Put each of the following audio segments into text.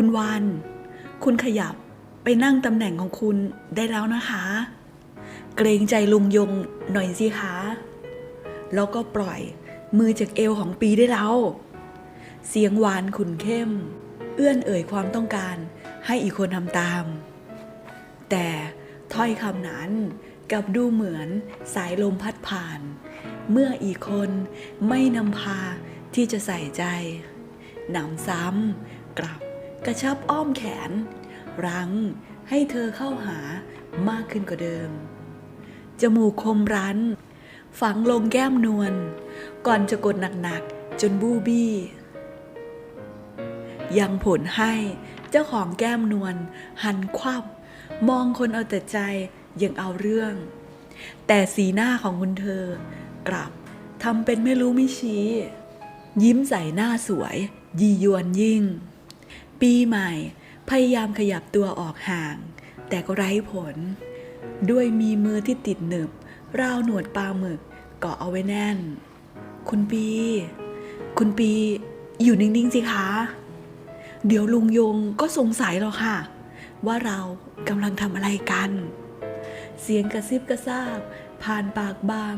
คุณวาน คุณขยับไปนั่งตำแหน่งของคุณได้แล้วนะคะ เกรงใจลุงยงหน่อยสิคะ แล้วก็ปล่อยมือจากเอวของปีได้แล้ว เสียงหวานขุนเข้ม เอื้อนเอ่ยความต้องการให้อีกคนทำตาม แต่ถ้อยคำนั้นกับดูเหมือนสายลมพัดผ่าน เมื่ออีกคนไม่นำพาที่จะใส่ใจ หนำซ้ำกลับ กระชับอ้อมแขน รั้งให้เธอเข้าหามากขึ้นกว่าเดิม จมูกคมรัน ฝังลงแก้มนวล ก่อนจะกดหนักๆ จนบูบี้ ยังผลให้เจ้าของแก้มนวลหันควับมองคนเอาแต่ใจยังเอาเรื่อง แต่สีหน้าของคุณเธอกลับทำเป็นไม่รู้ไม่ชี้ ยิ้มใส่หน้าสวย ยียวนยิ่ง ปีใหม่ พยายามขยับตัวออกห่าง แต่ก็ไร้ผล ด้วยมีมือที่ติดหนึบ ราวหนวดปลาหมึกเกาะเอาไว้แน่น คุณปี คุณปี อยู่นิ่ง ๆ สิคะ เดี๋ยวลุงยงก็สงสัยหรอกค่ะ ว่าเรากำลังทำอะไรกัน เสียงกระซิบกระซาบ ผ่านปากบาง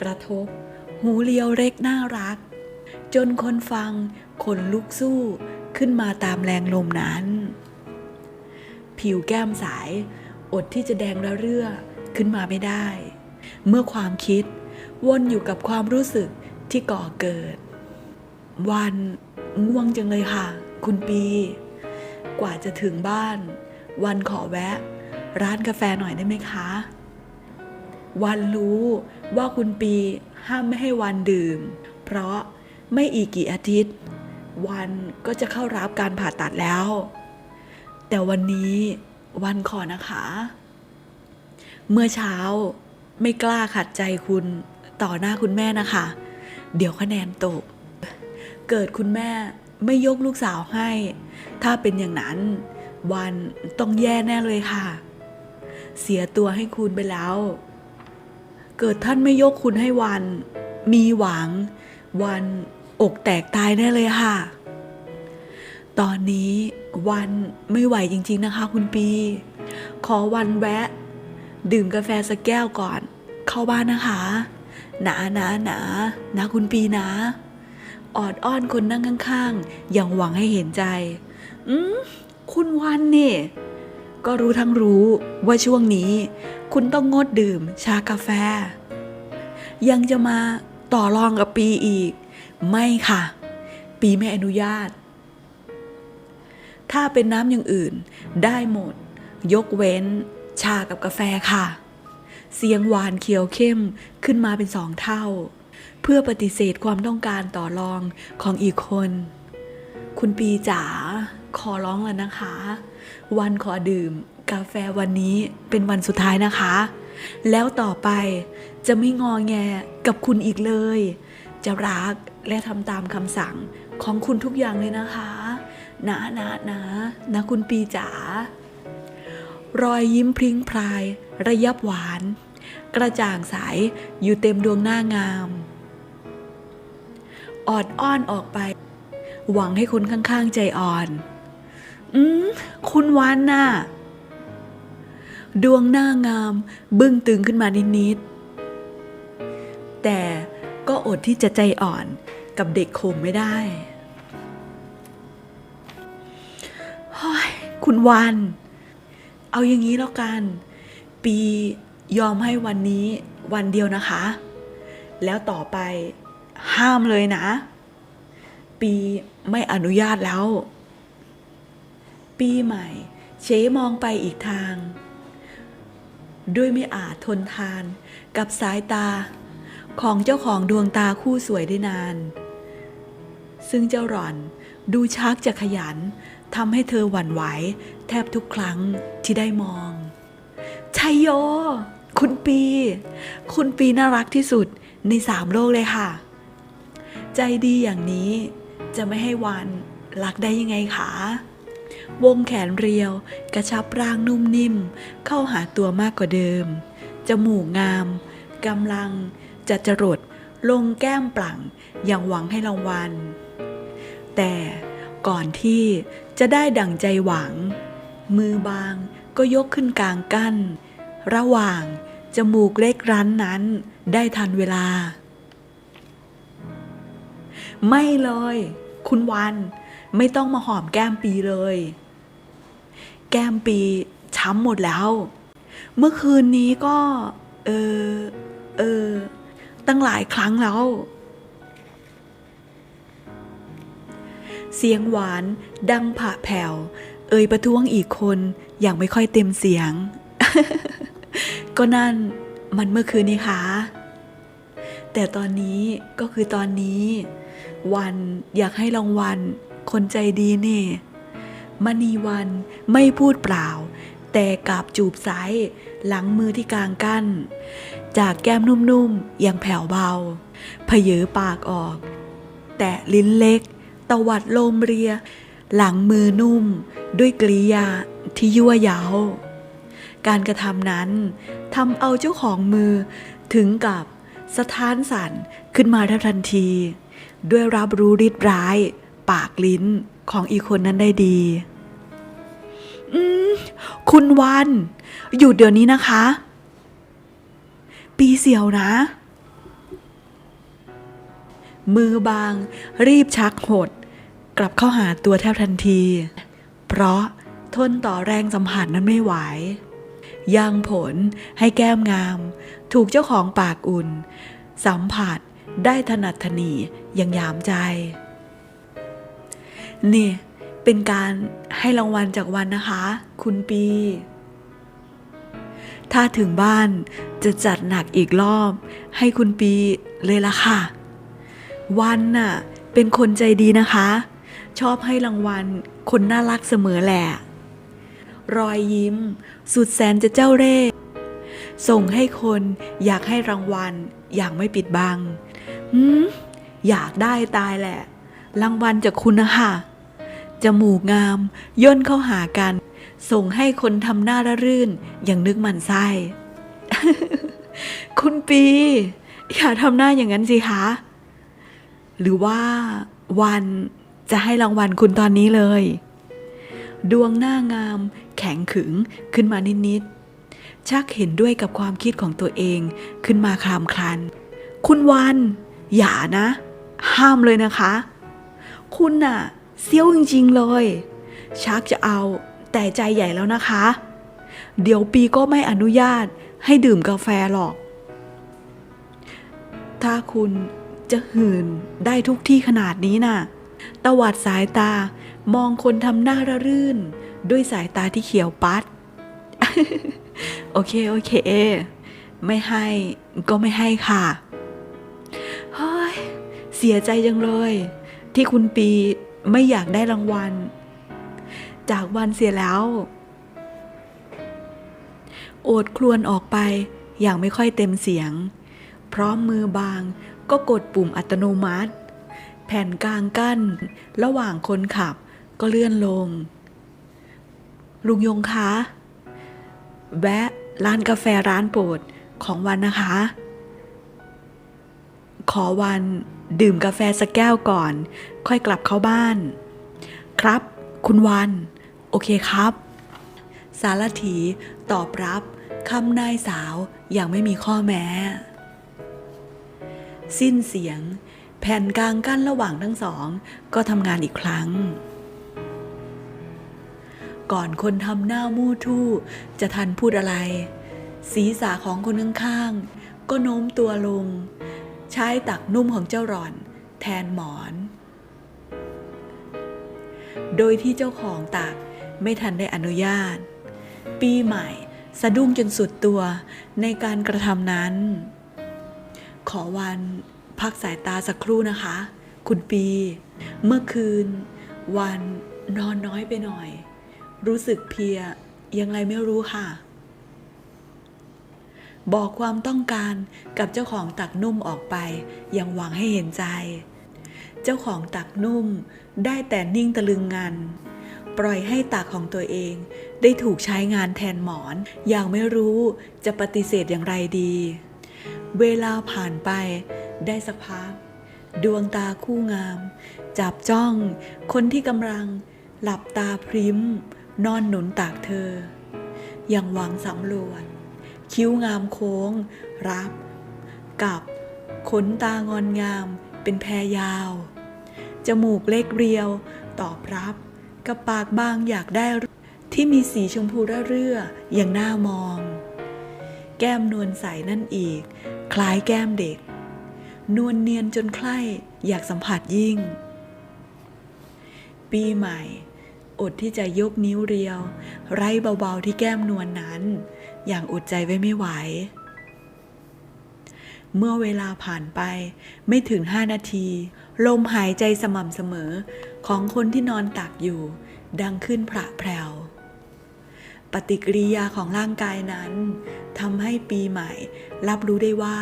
กระทบ หูเลียวเล็กน่ารัก จนคนฟังขนลุกสู้ ขึ้นมาตามแรงลมนั้น ผิวแก้มสายอดที่จะแดงระเรื่อขึ้นมาไม่ได้ เมื่อความคิดวนอยู่กับความรู้สึกที่ก่อเกิด วันง่วงจังเลยค่ะ คุณปี กว่าจะถึงบ้าน วันขอแวะ ร้านกาแฟหน่อยได้ไหมคะ วันรู้ว่าคุณปีห้ามไม่ให้วันดื่ม เพราะไม่อีกกี่อาทิตย์ วันก็จะเข้ารับการผ่าตัดแล้ว แต่วันนี้วันขอนะคะ เมื่อเช้าไม่กล้าขัดใจคุณต่อหน้าคุณแม่นะคะ เดี๋ยวคะแนนตก เกิดคุณแม่ไม่ยกลูกสาวให้ ถ้าเป็นอย่างนั้น วันต้องแย่แน่เลยค่ะ เสียตัวให้คุณไปแล้ว เกิดท่านไม่ยกคุณให้วัน มีหวัง วัน อกแตกตายแน่เลยค่ะ ตอนนี้วันไม่ไหวจริง ๆนะคะ คุณปี ขอวันแวะ ดื่มกาแฟสักแก้วก่อน เข้าบ้านนะคะ หนาหนาหนานะคุณปีนะออดอ้อนคนนั่งข้างๆ อย่างหวังให้เห็นใจ อืมคุณวันนี่ ก็รู้ทั้งรู้ว่าช่วงนี้ คุณต้องงดดื่มชากาแฟ ยังจะมาต่อรองกับปีอีก ไม่ค่ะ ปีไม่อนุญาต ถ้าเป็นน้ำอย่างอื่นได้หมด ยกเว้น ชากับกาแฟค่ะ เสียงหวานเขียวเข้มขึ้นมาเป็นสองเท่า เพื่อปฏิเสธความต้องการต่อรองของอีกคน คุณปีจ๋าขอร้องแล้วนะคะ วันขอดื่มกาแฟวันนี้เป็นวันสุดท้ายนะคะ แล้วต่อไปจะไม่งอแงกับคุณอีกเลย จะรัก และทำตามคำสั่งของคุณทุกอย่างเลยนะคะนะนะนะนะคุณปีจ๋ารอยยิ้มพริ้งพราย ระยับหวาน กระจ่างใสอยู่เต็มดวงหน้างาม ออดอ้อนออกไป หวังให้คนข้างๆใจอ่อน อืมคุณวันน่ะ ดวงหน้างาม บึ้งตึงขึ้นมานิดๆแต่ก็อดที่จะใจอ่อน กับเด็กโขมไม่ได้ฮ้ยคุณวัน เอาอย่างนี้แล้วกัน ปียอมให้วันนี้วันเดียวนะคะ แล้วต่อไปห้ามเลยนะ ปีไม่อนุญาตแล้ว ปีใหม่ เชมองไปอีกทาง ด้วยไม่อาจทนทานกับสายตาของเจ้าของดวงตาคู่สวยได้นาน ซึ่งเจ้าหล่อนดูชักจะขยันทำให้เธอหวั่นไหว แทบทุกครั้งที่ได้มอง ชัยโย คุณปี คุณปีน่ารักที่สุดในสามโลกเลยค่ะ ใจดีอย่างนี้จะไม่ให้วันรักได้ยังไงคะวงแขนเรียว กระชับร่างนุ่มนิ่ม เข้าหาตัวมากกว่าเดิม จมูกงามกำลังจะจรดลงแก้มปลั่งอย่างหวังให้รางวัล แต่ก่อนที่จะได้ดั่งใจหวัง มือบางก็ยกขึ้นกลางกั้น ระหว่างจมูกเล็กรั้นนั้นได้ทันเวลา ไม่เลย คุณวันไม่ต้องมาหอมแก้มปีเลย แก้มปีช้ำหมดแล้ว เมื่อคืนนี้ก็ เออ เออ ตั้งหลายครั้งแล้ว เสียงหวาน ดังผ่าแผ่ว เอ่ยประท้วงอีกคนอย่างไม่ค่อยเต็มเสียง ก็นั่นมันเมื่อคืนนี้คะแต่ตอนนี้ก็คือตอนนี้ วันอยากให้รางวัลคนใจดีนี่มณีวันไม่พูดเปล่า แต่กับจูบซ้ายหลังมือที่กลางกั้น จากแก้มนุ่มๆอย่างแผ่วเบาเพเยอปากออก แตะลิ้นเล็ก ตวัดโลมเรีย หลังมือนุ่ม ด้วยกริยาที่ยั่วเย้าการกระทำนั้นทำเอาเจ้าของมือถึงกับสะท้านสั่นขึ้นมาทันที ด้วยรับรู้ริดร้าย ปากลิ้นของอีกคนนั้นได้ดี อืม คุณวันอยู่เดี๋ยวนี้นะคะ ปีเสียวนะ มือบางรีบชักหด กลับเข้าหาตัวแทบทันที เพราะทนต่อแรงสัมผัสนั้นไม่ไหวยังผลให้แก้มงาม ถูกเจ้าของปากอุ่น สัมผัสได้ถนัดถนีอย่างยามใจ นี่เป็นการให้รางวัลจากวันนะคะ คุณปี ถ้าถึงบ้านจะจัดหนักอีกรอบ ให้คุณปีเลยละค่ะ วันน่ะ เป็นคนใจดีนะคะ ชอบให้รางวัล คนน่ารักเสมอแหละ รอยยิ้ม สุดแสนจะเจ้าเร่ส่งให้คนอยากให้รางวัล อย่างไม่ปิดบังหืมอยากได้ตายแหละ รางวัลจากคุณนะคะจมูกงาม ย่นเข้าหากัน ส่งให้คนทำหน้าระรื่น อย่างนึกมันไส้คุณปี อย่าทำหน้าอย่างนั้นสิคะ หรือว่าวัน จะให้รางวัลคุณตอนนี้เลย ดวงหน้างาม แข็งขึงขึ้นมานิดๆ ชักเห็นด้วยกับความคิดของตัวเองขึ้นมาคลามคลัน คุณวัน อย่านะ ห้ามเลยนะคะ คุณน่ะเซี่ยวจริงๆเลย ชักจะเอาแต่ใจใหญ่แล้วนะคะ เดี๋ยวปีก็ไม่อนุญาตให้ดื่มกาแฟหรอก ถ้าคุณจะหื่นได้ทุกที่ขนาดนี้น่ะ ตวัดสายตามองคนทำหน้าระรื่น ด้วยสายตาที่เขียวปัด โอเค โอเค ไม่ให้ก็ไม่ให้ค่ะเฮ้ยเสียใจจังเลย ที่คุณปีไม่อยากได้รางวัล จากวันเสียแล้ว โอดครวนออกไปอย่างไม่ค่อยเต็มเสียง พร้อมมือบางก็กดปุ่มอัตโนมัติ ผ่นกลางกั้น ระหว่างคนขับก็เลื่อนลง ลุงยงคะ แวะร้านกาแฟร้านโปรดของวันนะคะ ขอวันดื่มกาแฟสักแก้วก่อน ค่อยกลับเข้าบ้าน ครับ คุณวัน โอเคครับ สารถีตอบรับคำนายสาวอย่างไม่มีข้อแม้ สิ้นเสียง แผ่นกลางกั้นระหว่างทั้งสอง ก็ทำงานอีกครั้ง ก่อนคนทำหน้ามู่ทู่จะทันพูดอะไร ศีรษะของคนข้างๆก็โน้มตัวลง ใช้ตักนุ่มของเจ้าหล่อน แทนหมอน โดยที่เจ้าของตักไม่ทันได้อนุญาต ปีใหม่สะดุ้งจนสุดตัวในการกระทำนั้น ขอวัน พักสายตาสักครู่นะคะ คุณปี เมื่อคืน วันนอนน้อยไปหน่อย รู้สึกเพียยังไงไม่รู้ค่ะ บอกความต้องการกับเจ้าของตักนุ่มออกไปย่างหวังให้เห็นใจ เจ้าของตักนุ่มได้แต่นิ่งตะลึงงัน ปล่อยให้ตักของตัวเองได้ถูกใช้งานแทนหมอน อย่างไม่รู้จะปฏิเสธอย่างไรดี เวลาผ่านไป ได้สักพัก ดวงตาคู่งาม จับจ้อง คนที่กำลังหลับตาพริ้ม นอนหนุนตากเธอ อย่างหวังสำรวจ คิ้วงามโค้ง รับ กับขนตางอนงามเป็นแพรยาว จมูกเล็กเรียว ตอบรับ กับปากบางอยากได้ที่มีสีชมพูระเรื่ออย่างน่ามอง แก้มนวลใสนั่นอีก คล้ายแก้มเด็ก นวลเนียนจนใคร่อยากสัมผัสยิ่ง ปีใหม่ อดที่จะยกนิ้วเรียว ไร้เบาๆที่แก้มนวลนนั้น อย่างอดใจไว้ไม่ไหว เมื่อเวลาผ่านไปไม่ถึงห้านาที ลมหายใจสม่ำเสมอของคนที่นอนตักอยู่ ดังขึ้นพระแพรวปฏิกิริยาของร่างกายนั้นทำให้ปีใหม่ รับรู้ได้ว่า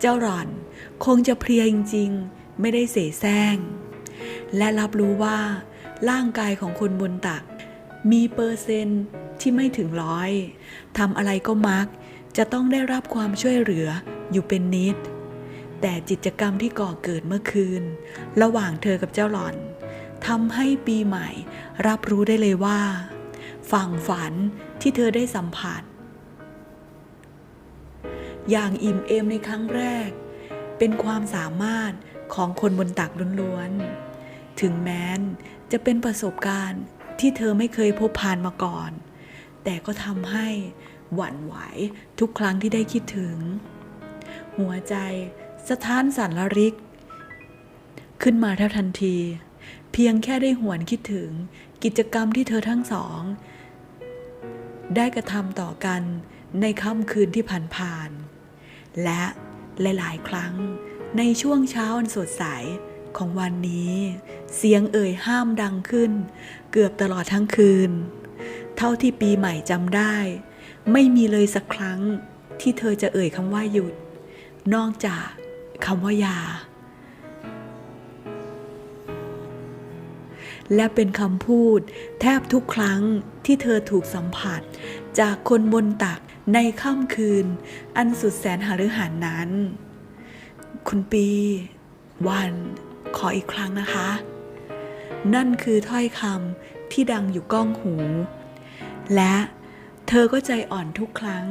เจ้าหล่อน คงจะเพลียจริงๆ ไม่ได้เสแสร้ง และรับรู้ว่าร่างกายของคนบนตัก มีเปอร์เซนต์ที่ไม่ถึงร้อยทำอะไรก็มัก จะต้องได้รับความช่วยเหลืออยู่เป็นนิด แต่กิจกรรมที่ก่อเกิดเมื่อคืน ระหว่างเธอกับเจ้าหล่อนทำให้ปีใหม่ รับรู้ได้เลยว่า ฝั่งฝันที่เธอได้สัมผัส อย่างอิ่มเอมในครั้งแรก เป็นความสามารถของคนบนตักล้วนๆ ถึงแม้นจะเป็นประสบการณ์ที่เธอไม่เคยพบผ่านมาก่อน แต่ก็ทำให้หวั่นไหวทุกครั้งที่ได้คิดถึง หัวใจสะท้านสั่นละริก ขึ้นมาแทบทันที เพียงแค่ได้หวนคิดถึงกิจกรรมที่เธอทั้งสอง ได้กระทำต่อกันในค่ำคืนที่ผ่านๆและ หลายครั้ง ในช่วงเช้าอันสดใสของวันนี้ เสียงเอ่ยห้ามดังขึ้น เกือบตลอดทั้งคืน เท่าที่ปีใหม่จำได้ ไม่มีเลยสักครั้งที่เธอจะเอ่ยคำว่าหยุด นอกจากคำว่ายา และเป็นคำพูดแทบทุกครั้งที่เธอถูกสัมผัส จากคนบนตัก ในค่ำคืน อันสุดแสนหฤหันนั้น คุณปี วันขออีกครั้งนะคะ นั่นคือถ้อยคำที่ดังอยู่ก้องหู และเธอก็ใจอ่อนทุกครั้ง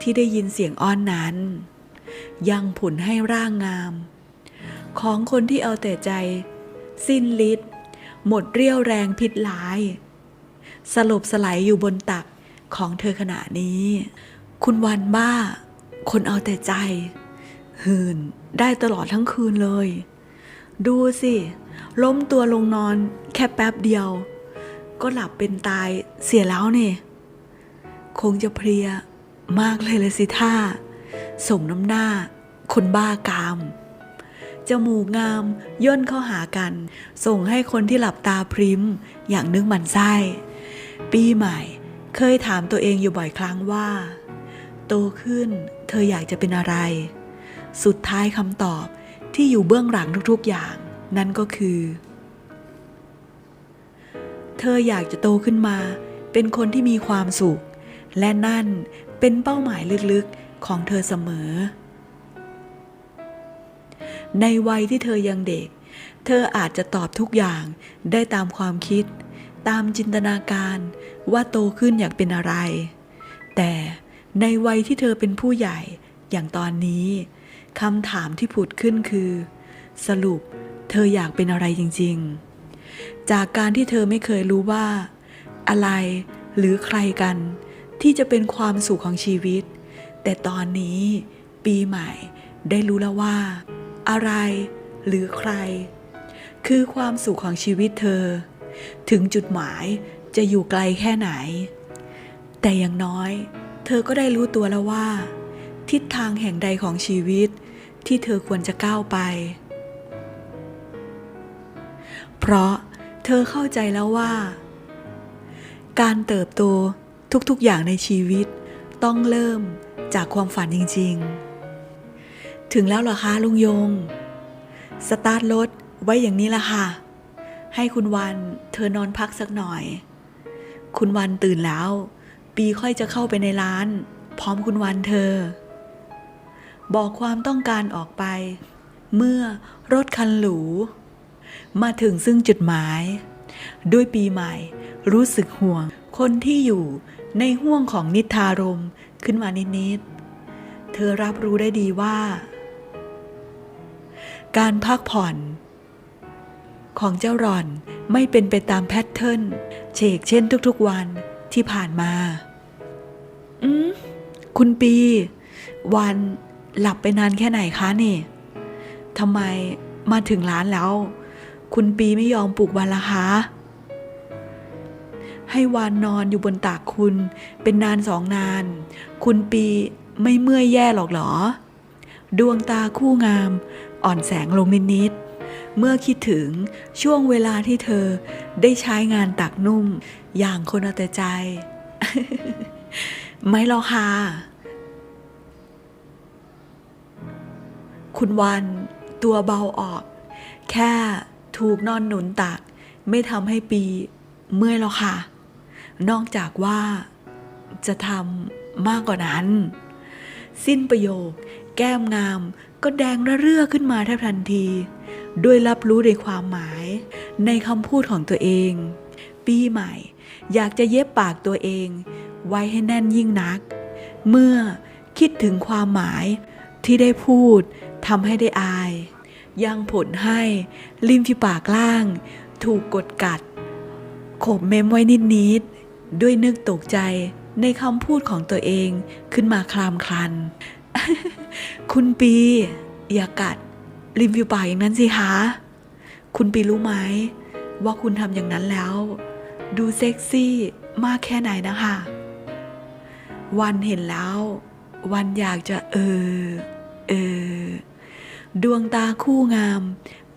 ที่ได้ยินเสียงอ้อนนั้น ยังผุนให้ร่างงาม ของคนที่เอาแต่ใจ สิ้นฤทธิ์หมดเรี่ยวแรงพิษร้าย สลบสลายอยู่บนตัก ของเธอขณะนี้ คุณวันบ้า คนเอาแต่ใจ หืนได้ตลอดทั้งคืนเลย ดูสิ ล้มตัวลงนอนแค่แป๊บเดียว ก็หลับเป็นตายเสียแล้วเนี่ยคงจะเพลียมากเลยเลยสิท่าสมน้ำหน้า คนบ้ากาม จมูกงามย่นเข้าหากัน ส่งให้คนที่หลับตาพริม อย่างนึกมันไส้ ปีใหม่ เคยถามตัวเองอยู่บ่อยครั้งว่า โตขึ้นเธออยากจะเป็นอะไร สุดท้ายคำตอบที่อยู่เบื้องหลังทุกๆอย่าง นั่นก็คือ เธออยากจะโตขึ้นมา เป็นคนที่มีความสุข และนั่นเป็นเป้าหมายลึกๆของเธอเสมอ ในวัยที่เธอยังเด็ก เธออาจจะตอบทุกอย่างได้ตามความคิด ตามจินตนาการ ว่าโตขึ้นอยากเป็นอะไร แต่ในวัยที่เธอเป็นผู้ใหญ่อย่างตอนนี้คำถามที่ผุดขึ้นคือ สรุปเธออยากเป็นอะไรจริง ๆ จากการที่เธอไม่เคยรู้ว่า อะไรหรือใครกัน ที่จะเป็นความสุขของชีวิต แต่ตอนนี้ปีใหม่ได้รู้แล้วว่า อะไรหรือใคร คือความสุขของชีวิตเธอ ถึงจุดหมาย จะอยู่ไกลแค่ไหน แต่อย่างน้อย เธอก็ได้รู้ตัวแล้วว่า ทิศทางแห่งใดของชีวิตที่เธอควรจะก้าวไป เพราะเธอเข้าใจแล้วว่า การเติบโตทุกๆอย่างในชีวิตต้องเริ่มจากความฝันจริง ๆ ถึงแล้วเหรอคะลุงยง สตาร์ทรถไว้อย่างนี้ละค่ะ ให้คุณวันเธอนอนพักสักหน่อย คุณวันตื่นแล้ว ปีค่อยจะเข้าไปในร้าน พร้อมคุณวันเธอ บอกความต้องการออกไป เมื่อรถคันหรู มาถึงซึ่งจุดหมาย ด้วยปีใหม่ รู้สึกห่วง คนที่อยู่ในห่วงของนิทารมขึ้นมานิดๆ เธอรับรู้ได้ดีว่า การพักผ่อน ของเจ้าหล่อน ไม่เป็นไปตามแพทเทิร์นเชกเช่นทุกๆวันที่ผ่านมา อืม คุณปี วันหลับไปนานแค่ไหนคะนี่ทำไมมาถึงร้านแล้ว คุณปีไม่ยอมปลุกวันละคะ ให้วานนอนอยู่บนตากคุณเป็นนานสองนาน คุณปีไม่เมื่อยแย่หรอกเหรอ ดวงตาคู่งาม อ่อนแสงลงนิดๆ เมื่อคิดถึงช่วงเวลาที่เธอได้ใช้งานตักนุ่ม อย่างคนเอาแต่ใจ ไม่หรอกค่ะคุณวันตัวเบาออก แค่ถูกนอนหนุนตัก ไม่ทำให้ปีเมื่อยหรอกค่ะ นอกจากว่าจะทำมากกว่านั้น สิ้นประโยค แก้มงามก็แดงระเรื่อขึ้นมาแทบทันที ด้วยรับรู้ในความหมาย ในคำพูดของตัวเอง ปีใหม่ อยากจะเย็บปากตัวเอง ไว้ให้แน่นยิ่งนัก เมื่อคิดถึงความหมายที่ได้พูดทำให้ได้อาย ยังผลให้ริมฝีปากล่าง ถูกกดกัด ขบเมมไว้นิดๆด้วยนึกตกใจในคำพูดของตัวเองขึ้นมาคลามคลัน คุณปี อย่ากัด ริมฝีปากอย่างนั้นสิคะ คุณปีรู้ไหม ว่าคุณทำอย่างนั้นแล้ว ดูเซ็กซี่มากแค่ไหนนะคะ วันเห็นแล้ว วันอยากจะเออ เออ ดวงตาคู่งาม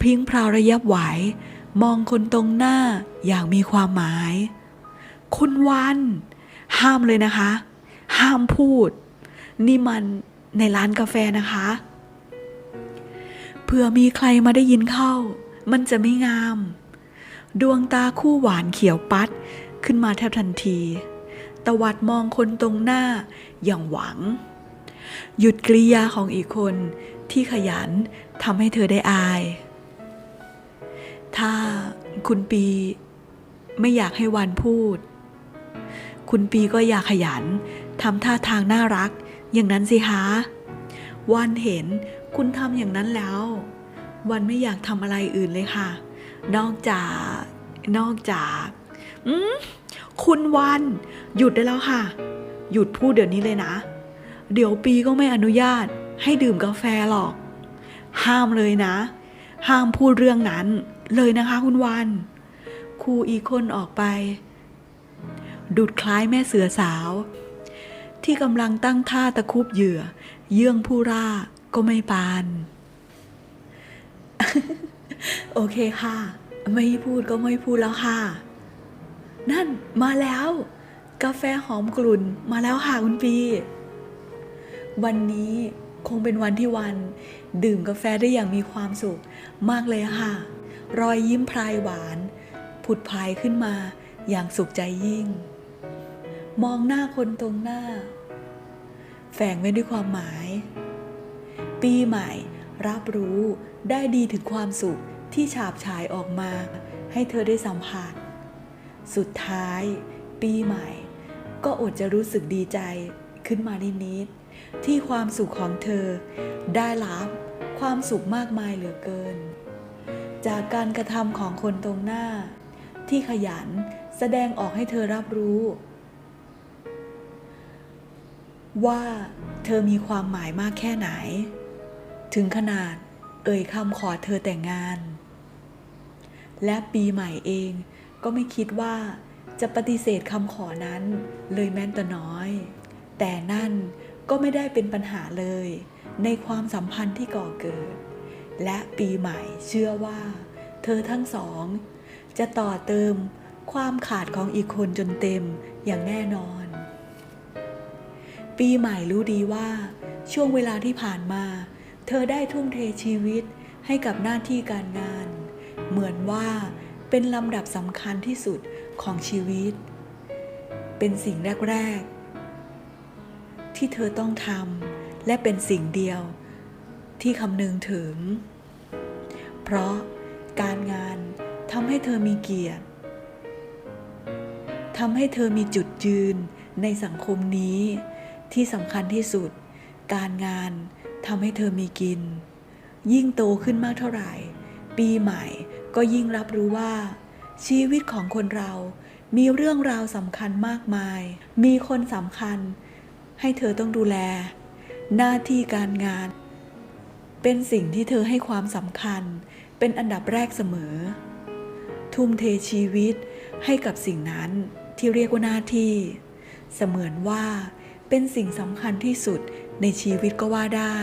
พิ้งพราวระยับไหว มองคนตรงหน้าอย่างมีความหมาย คุณวัน ห้ามเลยนะคะ ห้ามพูด นี่มันในร้านกาแฟนะคะ ผื่อมีใครมาได้ยินเข้า มันจะไม่งาม ดวงตาคู่หวานเขียวปัด ขึ้นมาแทบทันที ตวัดมองคนตรงหน้าอย่างหวัง หยุดกริยาของอีกคนที่ขยันทำให้เธอได้อาย ถ้าคุณปีไม่อยากให้วันพูด คุณปีก็อยากขยันทำท่าทางน่ารัก อย่างนั้นสิคะวันเห็น คุณทำอย่างนั้นแล้ว วันไม่อยากทำอะไรอื่นเลยค่ะ นอกจาก นอกจากอืมคุณวัน หยุดได้แล้วค่ะ หยุดพูดเดี๋ยวนี้เลยนะ เดี๋ยวปีก็ไม่อนุญาต ให้ดื่มกาแฟหรอก ห้ามเลยนะ ห้ามพูดเรื่องนั้น เลยนะคะ คุณวันครูอีกคนออกไป ดุดคล้ายแม่เสือสาว ที่กำลังตั้งท่าตะคุบเหยื่อ เยื่องผู้ร่า ก็ไม่ปาน โอเคค่ะ ไม่พูดก็ไม่พูดแล้วค่ะ นั่นมาแล้ว กาแฟหอมกลุ่นมาแล้วค่ะคุณปี วันนี้คงเป็นวันที่วัน ดื่มกาแฟได้อย่างมีความสุข มากเลยค่ะ รอยยิ้มพรายหวาน ผุดพายขึ้นมาอย่างสุขใจยิ่ง มองหน้าคนตรงหน้า แฝงไว้ด้วยความหมาย ปีใหม่ รับรู้ได้ดีถึงความสุขที่ฉาบฉายออกมา ให้เธอได้สัมผัส สุดท้าย ปีใหม่ ก็อดจะรู้สึกดีใจขึ้นมานิดๆที่ความสุขของเธอ ได้รับความสุขมากมายเหลือเกิน จากการกระทำของคนตรงหน้า ที่ขยันแสดงออกให้เธอรับรู้ ว่าเธอมีความหมายมากแค่ไหน ถึงขนาดเอ่ยคำขอเธอแต่งงาน และปีใหม่เองก็ไม่คิดว่าจะปฏิเสธคำขอนั้นเลยแม้แต่น้อย แต่นั่นก็ไม่ได้เป็นปัญหาเลย ในความสัมพันธ์ที่ก่อเกิด และปีใหม่เชื่อว่า เธอทั้งสอง จะต่อเติมความขาดของอีกคนจนเต็มอย่างแน่นอน ปีใหม่รู้ดีว่าช่วงเวลาที่ผ่านมา เธอได้ทุ่มเทชีวิตให้กับหน้าที่การงาน เหมือนว่าเป็นลำดับสำคัญที่สุดของชีวิต เป็นสิ่งแรก ๆ ที่เธอต้องทำและเป็นสิ่งเดียวที่คำนึงถึง เพราะการงานทำให้เธอมีเกียรติทำให้เธอมีจุดยืนในสังคมนี้ที่สำคัญที่สุด การงาน ทำให้เธอมีกิน ยิ่งโตขึ้นมากเท่าไหร่ ปีใหม่ก็ยิ่งรับรู้ว่า ชีวิตของคนเรา มีเรื่องราวสำคัญมากมาย มีคนสำคัญ ให้เธอต้องดูแล หน้าที่การงาน เป็นสิ่งที่เธอให้ความสำคัญ เป็นอันดับแรกเสมอ ทุ่มเทชีวิตให้กับสิ่งนั้นที่เรียกว่าหน้าที่ เสมือนว่าเป็นสิ่งสำคัญที่สุด ในชีวิตก็ว่าได้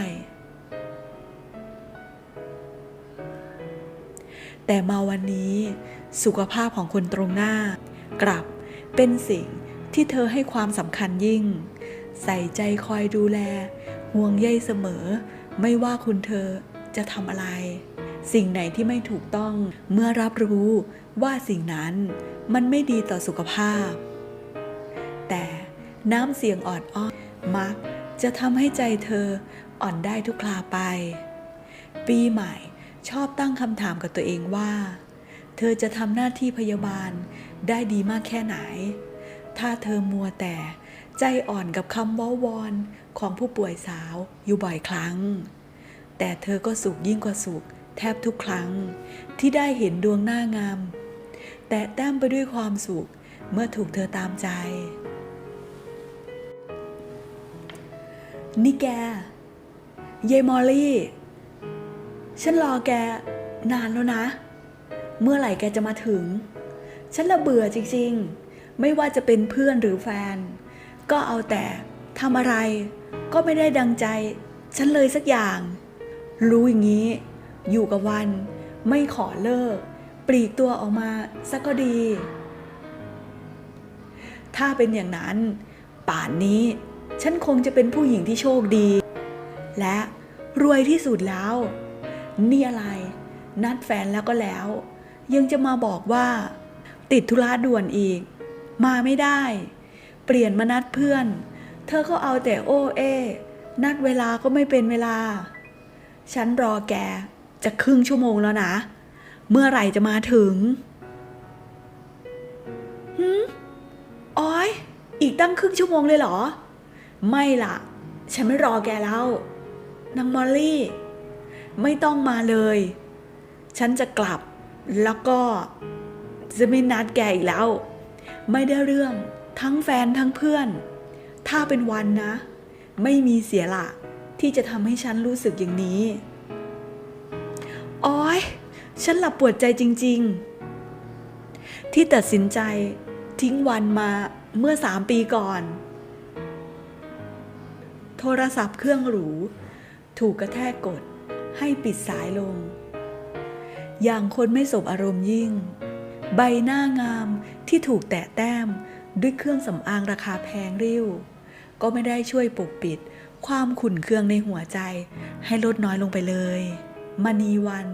แต่มาวันนี้สุขภาพของคนตรงหน้ากลับเป็นสิ่งที่เธอให้ความสำคัญยิ่ง ใส่ใจคอยดูแล ห่วงใยเสมอ ไม่ว่าคุณเธอจะทำอะไร สิ่งไหนที่ไม่ถูกต้องเมื่อรับรู้ว่าสิ่งนั้นมันไม่ดีต่อสุขภาพ แต่น้ำเสียงอ่อนอ้อนมัก จะทำให้ใจเธออ่อนได้ทุกคราไป ปีใหม่ชอบตั้งคำถามกับตัวเองว่า เธอจะทำหน้าที่พยาบาลได้ดีมากแค่ไหน ถ้าเธอมัวแต่ใจอ่อนกับคำว้าวอนของผู้ป่วยสาวอยู่บ่อยครั้ง แต่เธอก็สุขยิ่งกว่าสุขแทบทุกครั้งที่ได้เห็นดวงหน้างาม แต่แต้มไปด้วยความสุขเมื่อถูกเธอตามใจ นี่แก เยมอลลี่ ฉันรอแกนานแล้วนะ เมื่อไหร่แกจะมาถึง ฉันละเบื่อจริงๆ ไม่ว่าจะเป็นเพื่อนหรือแฟน ก็เอาแต่ทำอะไร ก็ไม่ได้ดังใจ ฉันเลยสักอย่าง รู้อย่างนี้ อยู่กับวันไม่ขอเลิก ปลีกตัวออกมาสักก็ดี ถ้าเป็นอย่างนั้น ป่านนี้ ฉันคงจะเป็นผู้หญิงที่โชคดี และรวยที่สุดแล้ว นี่อะไร นัดแฟนแล้วก็แล้ว ยังจะมาบอกว่า ติดธุระด่วนอีก มาไม่ได้ เปลี่ยนมานัดเพื่อน เธอก็เอาแต่โอ้เอ นัดเวลาก็ไม่เป็นเวลา ฉันรอแกจะครึ่งชั่วโมงแล้วนะ เมื่อไหร่จะมาถึงหืมอ้อย อีกตั้งครึ่งชั่วโมงเลยเหรอ ไม่ละฉันไม่รอแกแล้ว นางมอลลี่ ไม่ต้องมาเลย ฉันจะกลับแล้วก็จะไม่นัดแกอีกแล้ว ไม่ได้เรื่องทั้งแฟนทั้งเพื่อน ถ้าเป็นวันนะ ไม่มีเสียละที่จะทำให้ฉันรู้สึกอย่างนี้อ้อย ฉันหลับปวดใจจริง ๆ ที่ตัดสินใจทิ้งวันมาเมื่อสามปีก่อน โทรศัพท์เครื่องหรู ถูกกระแทกกดให้ปิดสายลง อย่างคนไม่สบอารมณ์ยิ่ง ใบหน้างามที่ถูกแตะแต้มด้วยเครื่องสำอางราคาแพงริ้ว ก็ไม่ได้ช่วยปกปิด ความขุ่นเคืองในหัวใจ ให้ลดน้อยลงไปเลยมณีวัน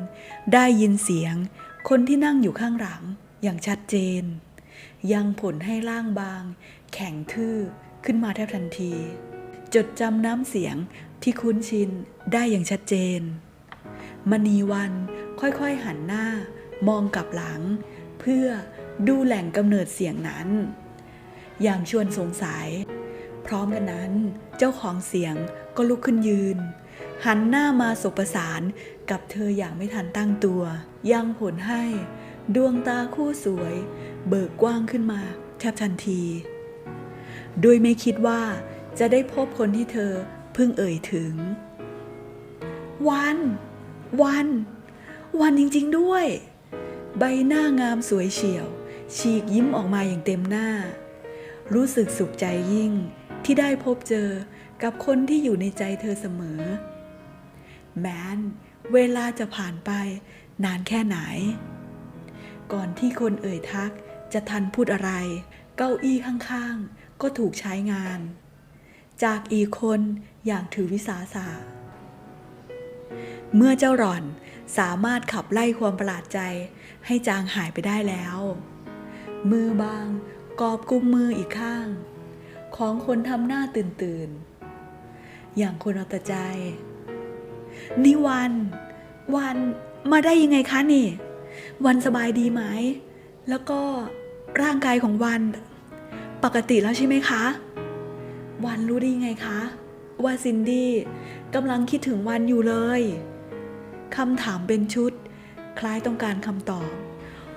ได้ยินเสียง คนที่นั่งอยู่ข้างหลังอย่างชัดเจน ยังผลให้ร่างบาง แข็งทื่อขึ้นมาแทบทันที จดจำน้ำเสียงที่คุ้นชินได้อย่างชัดเจน มณีวันค่อยๆหันหน้ามองกลับหลัง เพื่อดูแหล่งกำเนิดเสียงนั้น อย่างชวนสงสัย พร้อมกันนั้น เจ้าของเสียงก็ลุกขึ้นยืน หันหน้ามาสบประสานกับเธออย่างไม่ทันตั้งตัว ยังผลให้ดวงตาคู่สวย เบิกกว้างขึ้นมาแทบทันทีโดยไม่คิดว่า จะได้พบคนที่เธอเพิ่งเอ่ยถึง วัน วัน วันจริงๆด้วย ใบหน้างามสวยเฉียว ฉีกยิ้มออกมาอย่างเต็มหน้า รู้สึกสุขใจยิ่งที่ได้พบเจอกับคนที่อยู่ในใจเธอเสมอ แม้นเวลาจะผ่านไปนานแค่ไหน ก่อนที่คนเอ่ยทักจะทันพูดอะไร เก้าอี้ข้างๆ ก็ถูกใช้งาน จากอีกคนอย่างถือวิสาสะเมื่อเจ้าหล่อนสามารถขับไล่ความประหลาดใจให้จางหายไปได้แล้ว มือบางกอบกุมมืออีกข้าง ของคนทำหน้าตื่นตื่น อย่างคนเอาแต่ใจ นี่วัน วันมาได้ยังไงคะนี่ วันสบายดีไหม แล้วก็ร่างกายของวัน ปกติแล้วใช่ไหมคะ วันรู้ได้ยังไงคะ ว่าซินดี้กำลังคิดถึงวันอยู่เลยคำถามเป็นชุด คล้ายต้องการคำตอบ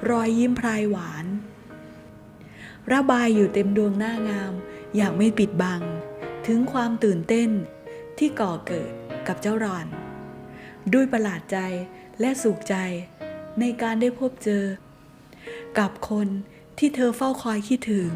รอยยิ้มพรายหวาน ระบายอยู่เต็มดวงหน้างาม อย่างไม่ปิดบัง ถึงความตื่นเต้นที่ก่อเกิดกับเจ้ารอน ด้วยประหลาดใจและสุขใจในการได้พบเจอ กับคนที่เธอเฝ้าคอยคิดถึง